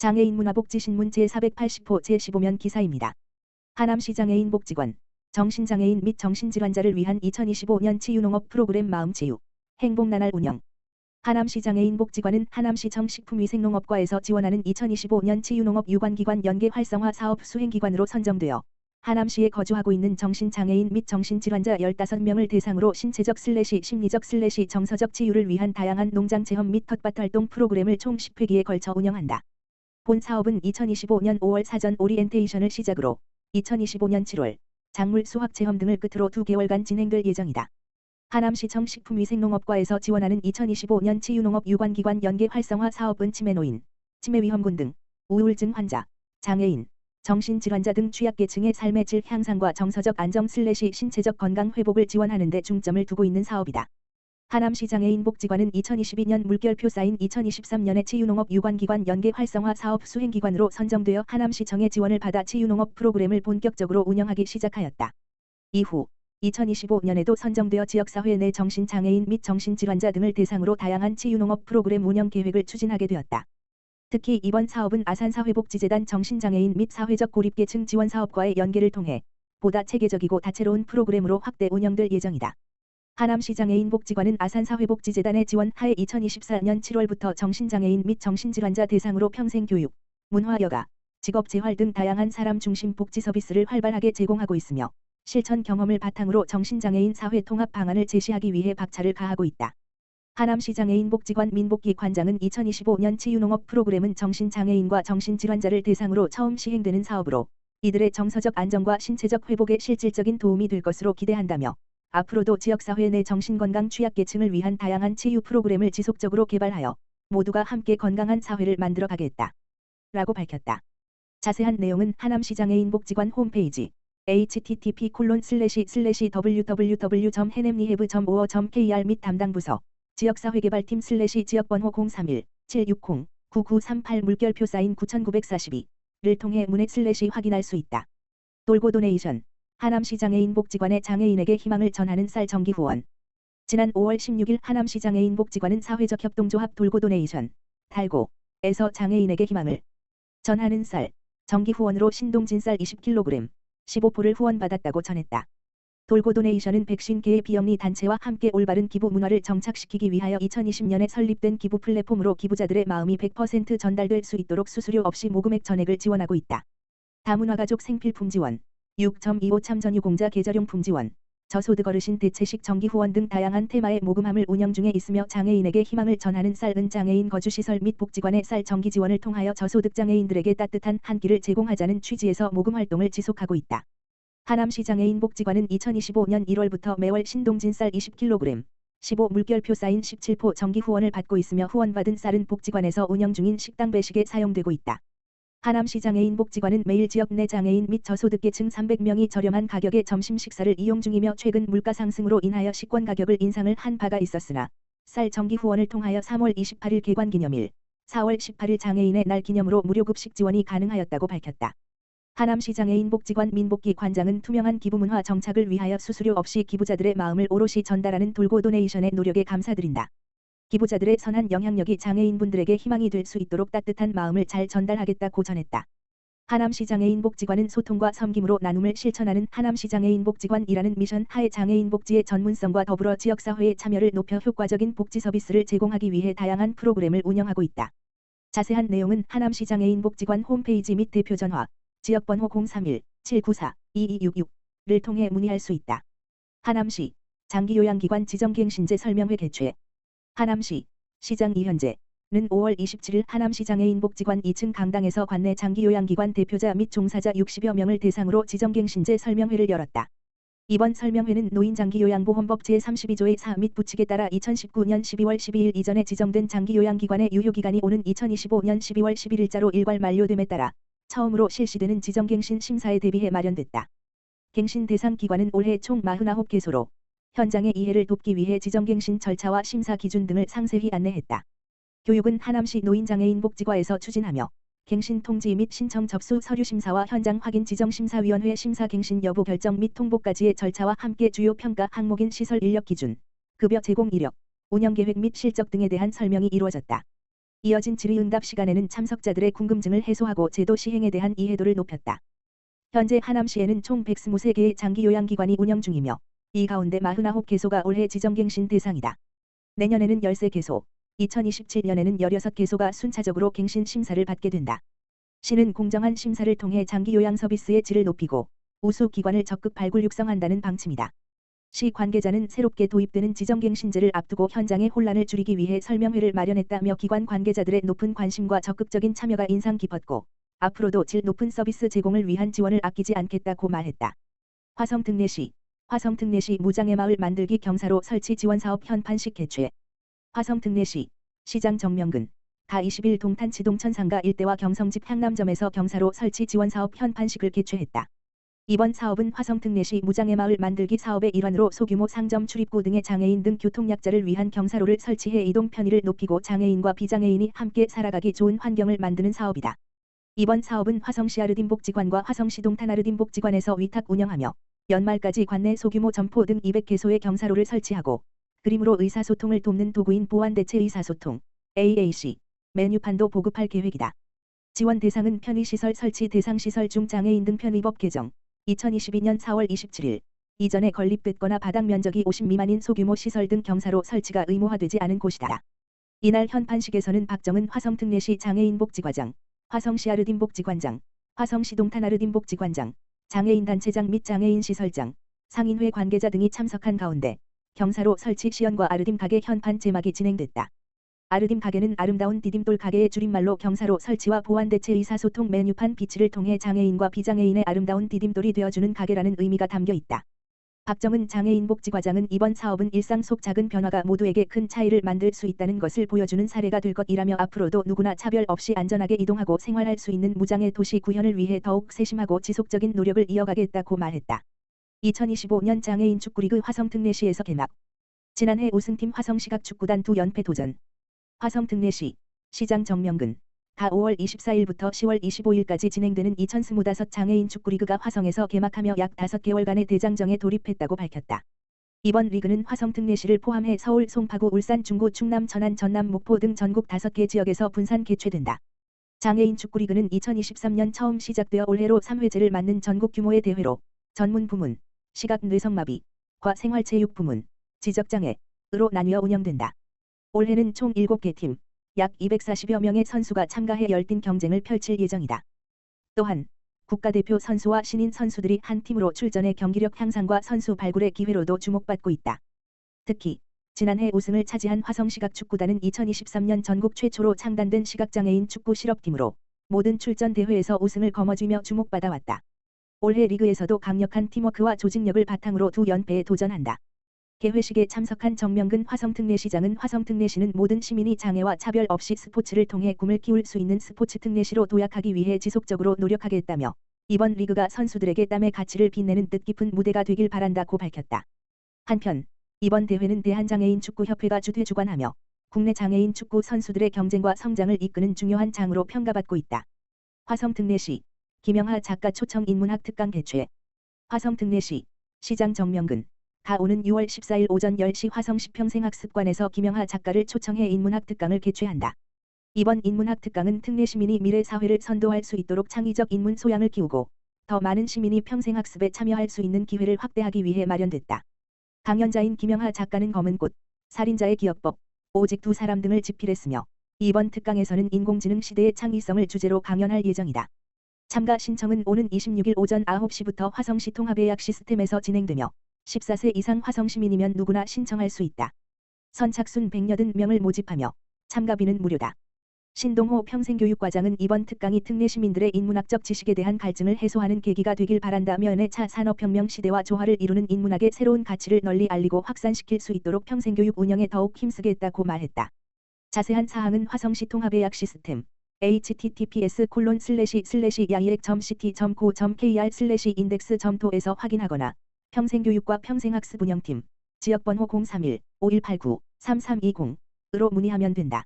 장애인 문화복지신문 제480호 제15면 기사입니다. 하남시 장애인 복지관, 정신장애인 및 정신질환자를 위한 2025년 치유농업 프로그램 마음치유, 행복나날 운영. 하남시 장애인 복지관은 하남시청 식품위생농업과에서 지원하는 2025년 치유농업 유관기관 연계 활성화 사업 수행기관으로 선정되어 하남시에 거주하고 있는 정신장애인 및 정신질환자 15명을 대상으로 신체적 슬래시 심리적 슬래시 정서적 치유를 위한 다양한 농장 체험 및 텃밭 활동 프로그램을 총 10회기에 걸쳐 운영한다. 본 사업은 2025년 5월 사전 오리엔테이션을 시작으로 2025년 7월 작물 수확 체험 등을 끝으로 두 개월간 진행될 예정이다. 하남시청 식품위생농업과에서 지원하는 2025년 치유농업 유관기관 연계 활성화 사업은 치매노인, 치매위험군 등 우울증 환자, 장애인, 정신질환자 등 취약계층의 삶의 질 향상과 정서적 안정 슬래시 신체적 건강 회복을 지원하는 데 중점을 두고 있는 사업이다. 하남시 장애인 복지관은 2022년 물결표 쌓인 2023년에 치유농업 유관기관 연계 활성화 사업 수행기관으로 선정되어 하남시청의 지원을 받아 치유농업 프로그램을 본격적으로 운영하기 시작하였다. 이후 2025년에도 선정되어 지역사회 내 정신장애인 및 정신질환자 등을 대상으로 다양한 치유농업 프로그램 운영 계획을 추진하게 되었다. 특히 이번 사업은 아산사회복지재단 정신장애인 및 사회적 고립계층 지원 사업과의 연계를 통해 보다 체계적이고 다채로운 프로그램으로 확대 운영될 예정이다. 하남시장애 인 복지관은 아산사회복지재단의 지원 하에 2024년 7월부터 정신장애인 및 정신질환자 대상으로 평생교육, 문화여가, 직업재활 등 다양한 사람 중심 복지 서비스를 활발하게 제공하고 있으며 실천 경험을 바탕으로 정신장애인 사회 통합 방안을 제시하기 위해 박차를 가하고 있다. 하남시장애인 복지관 민복기 관장은 2025년 치유농업 프로그램은 정신장애인과 정신질환자를 대상으로 처음 시행되는 사업으로 이들의 정서적 안정과 신체적 회복에 실질적인 도움이 될 것으로 기대한다며 앞으로도 지역사회 내 정신건강 취약계층을 위한 다양한 치유 프로그램을 지속적으로 개발하여 모두가 함께 건강한 사회를 만들어 가겠다. 라고 밝혔다. 자세한 내용은 하남시장애인 복지관 홈페이지 http www.hennem리해브.5.kr 및 담당 부서 지역사회개발팀 슬래시 지역번호 031-760-9938 물결표 사인 9942를 통해 문의 슬래시 확인할 수 있다. 돌고 도네이션 하남시 장애인 복지관의 장애인에게 희망을 전하는 쌀 정기 후원 지난 5월 16일 하남시 장애인 복지관은 사회적 협동조합 돌고 도네이션 달고에서 장애인에게 희망을 전하는 쌀 정기 후원으로 신동진 쌀 20kg 15포를 후원받았다고 전했다. 돌고 도네이션은 백신계의 비영리 단체와 함께 올바른 기부 문화를 정착시키기 위하여 2020년에 설립된 기부 플랫폼으로 기부자들의 마음이 100% 전달될 수 있도록 수수료 없이 모금액 전액을 지원하고 있다. 다문화가족 생필품 지원 6.25 참전유 공자 계절용품 지원, 저소득 어르신 대체식 정기 후원 등 다양한 테마의 모금함을 운영 중에 있으며 장애인에게 희망을 전하는 쌀은 장애인 거주시설 및 복지관의 쌀 정기 지원을 통하여 저소득 장애인들에게 따뜻한 한 끼를 제공하자는 취지에서 모금 활동을 지속하고 있다. 하남시 장애인 복지관은 2025년 1월부터 매월 신동진 쌀 20kg, 15 물결표 쌓인 17포 정기 후원을 받고 있으며 후원받은 쌀은 복지관에서 운영 중인 식당 배식에 사용되고 있다. 하남시 장애인 복지관은 매일 지역 내 장애인 및 저소득계층 300명이 저렴한 가격의 점심 식사를 이용 중이며 최근 물가 상승으로 인하여 식권 가격을 인상을 한 바가 있었으나 쌀 정기 후원을 통하여 3월 28일 개관 기념일, 4월 18일 장애인의 날 기념으로 무료 급식 지원이 가능하였다고 밝혔다. 하남시 장애인 복지관 민복기 관장은 투명한 기부 문화 정착을 위하여 수수료 없이 기부자들의 마음을 오롯이 전달하는 돌고 도네이션의 노력에 감사드린다. 기부자들의 선한 영향력이 장애인분들에게 희망이 될 수 있도록 따뜻한 마음을 잘 전달하겠다고 전했다. 하남시 장애인 복지관은 소통과 섬김으로 나눔을 실천하는 하남시 장애인 복지관이라는 미션 하에 장애인 복지의 전문성과 더불어 지역사회의 참여를 높여 효과적인 복지 서비스를 제공하기 위해 다양한 프로그램을 운영하고 있다. 자세한 내용은 하남시 장애인 복지관 홈페이지 및 대표 전화, 지역번호 031-794-2266를 통해 문의할 수 있다. 하남시 장기요양기관 지정갱신제 설명회 개최 하남시 시장 이현재는 5월 27일 하남시 장애인 복지관 2층 강당에서 관내 장기요양기관 대표자 및 종사자 60여 명을 대상으로 지정갱신제 설명회를 열었다. 이번 설명회는 노인장기요양보험법 제32조의 4 및 부칙에 따라 2019년 12월 12일 이전에 지정된 장기요양기관의 유효기간이 오는 2025년 12월 11일자로 일괄 만료됨에 따라 처음으로 실시되는 지정갱신 심사에 대비해 마련됐다. 갱신 대상 기관은 올해 총 49개소로 현장의 이해를 돕기 위해 지정갱신 절차와 심사 기준 등을 상세히 안내했다. 교육은 하남시 노인장애인 복지과에서 추진하며 갱신 통지 및 신청 접수 서류 심사와 현장 확인 지정 심사위원회 심사 갱신 여부 결정 및 통보까지의 절차와 함께 주요 평가 항목인 시설 인력 기준, 급여 제공 이력, 운영 계획 및 실적 등에 대한 설명이 이루어졌다. 이어진 질의응답 시간에는 참석자들의 궁금증을 해소하고 제도 시행에 대한 이해도를 높였다. 현재 하남시에는 총 123개의 장기 요양기관이 운영 중이며 이 가운데 49개소가 올해 지정갱신 대상이다. 내년에는 13개소, 2027년에는 16개소가 순차적으로 갱신 심사를 받게 된다. 시는 공정한 심사를 통해 장기 요양 서비스의 질을 높이고 우수 기관을 적극 발굴 육성한다는 방침이다. 시 관계자는 새롭게 도입되는 지정갱신제를 앞두고 현장의 혼란을 줄이기 위해 설명회를 마련했다며 기관 관계자들의 높은 관심과 적극적인 참여가 인상 깊었고 앞으로도 질 높은 서비스 제공을 위한 지원을 아끼지 않겠다고 말했다. 화성 특례시 화성 특례시 무장의 마을 만들기 경사로 설치 지원 사업 현판식 개최 화성 특례시 시장 정명근 가 20일 동탄 지동 천상가 일대와 경성집 향남점에서 경사로 설치 지원 사업 현판식을 개최했다. 이번 사업은 화성특례시 무장의 마을 만들기 사업의 일환으로 소규모 상점 출입구 등의 장애인 등 교통약자를 위한 경사로를 설치해 이동 편의를 높이고 장애인과 비장애인이 함께 살아가기 좋은 환경을 만드는 사업이다. 이번 사업은 화성시 아르딘복지관과 화성시 동탄 아르딘복지관에서 위탁 운영하며 연말까지 관내 소규모 점포 등 200개소의 경사로를 설치하고 그림으로 의사소통을 돕는 도구인 보안대체 의사소통 AAC 메뉴판도 보급할 계획이다. 지원 대상은 편의시설 설치 대상 시설 중 장애인 등 편의법 개정 2022년 4월 27일 이전에 건립됐거나 바닥 면적이 50 미만인 소규모 시설 등 경사로 설치가 의무화되지 않은 곳이다. 이날 현판식에서는 박정은 화성특례시 장애인복지과장, 화성시 아르딘복지관장, 화성시 동탄 아르딘복지관장, 장애인 단체장 및 장애인 시설장, 상인회 관계자 등이 참석한 가운데 경사로 설치 시연과 아르딘 가게 현판 제막이 진행됐다. 아르딤 가게는 아름다운 디딤돌 가게의 줄임말로 경사로 설치와 보완 대체 의사소통 메뉴판 비치를 통해 장애인과 비장애인의 아름다운 디딤돌이 되어주는 가게라는 의미가 담겨 있다. 박정은 장애인 복지과장은 이번 사업은 일상 속 작은 변화가 모두에게 큰 차이를 만들 수 있다는 것을 보여주는 사례가 될 것이라며 앞으로도 누구나 차별 없이 안전하게 이동하고 생활할 수 있는 무장애 도시 구현을 위해 더욱 세심하고 지속적인 노력을 이어가겠다고 말했다. 2025년 장애인 축구리그 화성특례시에서 개막. 지난해 우승팀 화성시각 축구단 두 연패 도전. 화성 특례시 시장 정명근 다 5월 24일부터 10월 25일까지 진행되는 2025 장애인 축구리그가 화성에서 개막하며 약 5개월간의 대장정에 돌입했다고 밝혔다. 이번 리그는 화성 특례시를 포함해 서울, 송파구, 울산, 중구, 충남, 천안, 전남, 목포 등 전국 5개 지역에서 분산 개최된다. 장애인 축구리그는 2023년 처음 시작되어 올해로 3회제를 맞는 전국 규모의 대회로 전문 부문, 시각 뇌성마비, 과 생활체육 부문, 지적장애 으로 나뉘어 운영된다. 올해는 총 7개 팀, 약 240여 명의 선수가 참가해 열띤 경쟁을 펼칠 예정이다. 또한 국가대표 선수와 신인 선수들이 한 팀으로 출전해 경기력 향상과 선수 발굴의 기회로도 주목받고 있다. 특히 지난해 우승을 차지한 화성시각 축구단은 2023년 전국 최초로 창단된 시각장애인 축구 실업팀으로 모든 출전 대회에서 우승을 거머쥐며 주목받아왔다. 올해 리그에서도 강력한 팀워크와 조직력을 바탕으로 두 연패에 도전한다. 개회식에 참석한 정명근 화성특례시장은 화성특례시는 모든 시민이 장애와 차별 없이 스포츠를 통해 꿈을 키울 수 있는 스포츠 특례시로 도약하기 위해 지속적으로 노력하겠다며 이번 리그가 선수들에게 땀의 가치를 빛내는 뜻깊은 무대가 되길 바란다고 밝혔다. 한편 이번 대회는 대한장애인 축구협회가 주최 주관하며 국내 장애인 축구 선수들의 경쟁과 성장을 이끄는 중요한 장으로 평가받고 있다. 화성특례시 김영하 작가 초청 인문학 특강 개최 화성특례시 시장 정명근 가 오는 6월 14일 오전 10시 화성 시 평생학습관에서 김영하 작가를 초청해 인문학 특강을 개최한다. 이번 인문학 특강은 특례 시민이 미래 사회를 선도할 수 있도록 창의적 인문 소양을 키우고 더 많은 시민이 평생학습에 참여할 수 있는 기회를 확대하기 위해 마련됐다. 강연자인 김영하 작가는 검은 꽃, 살인자의 기억법, 오직 두 사람 등을 집필했으며 이번 특강에서는 인공지능 시대의 창의성을 주제로 강연할 예정이다. 참가 신청은 오는 26일 오전 9시부터 화성시 통합예약 시스템에서 진행되며 14세 이상 화성 시민이면 누구나 신청할 수 있다. 선착순 180명을 모집하며 참가비는 무료다. 신동호 평생교육과장은 이번 특강이 특례 시민들의 인문학적 지식에 대한 갈증을 해소하는 계기가 되길 바란다며 내차 산업혁명 시대와 조화를 이루는 인문학의 새로운 가치를 널리 알리고 확산시킬 수 있도록 평생교육 운영에 더욱 힘쓰겠다고 말했다. 자세한 사항은 화성시 통합예약 시스템 https 콜론 슬래시 슬래시 야이액.ct.co.kr 슬래시 인덱스.to에서 확인하거나 평생교육과 평생학습 운영팀 지역번호 031-5189-3320으로 문의하면 된다.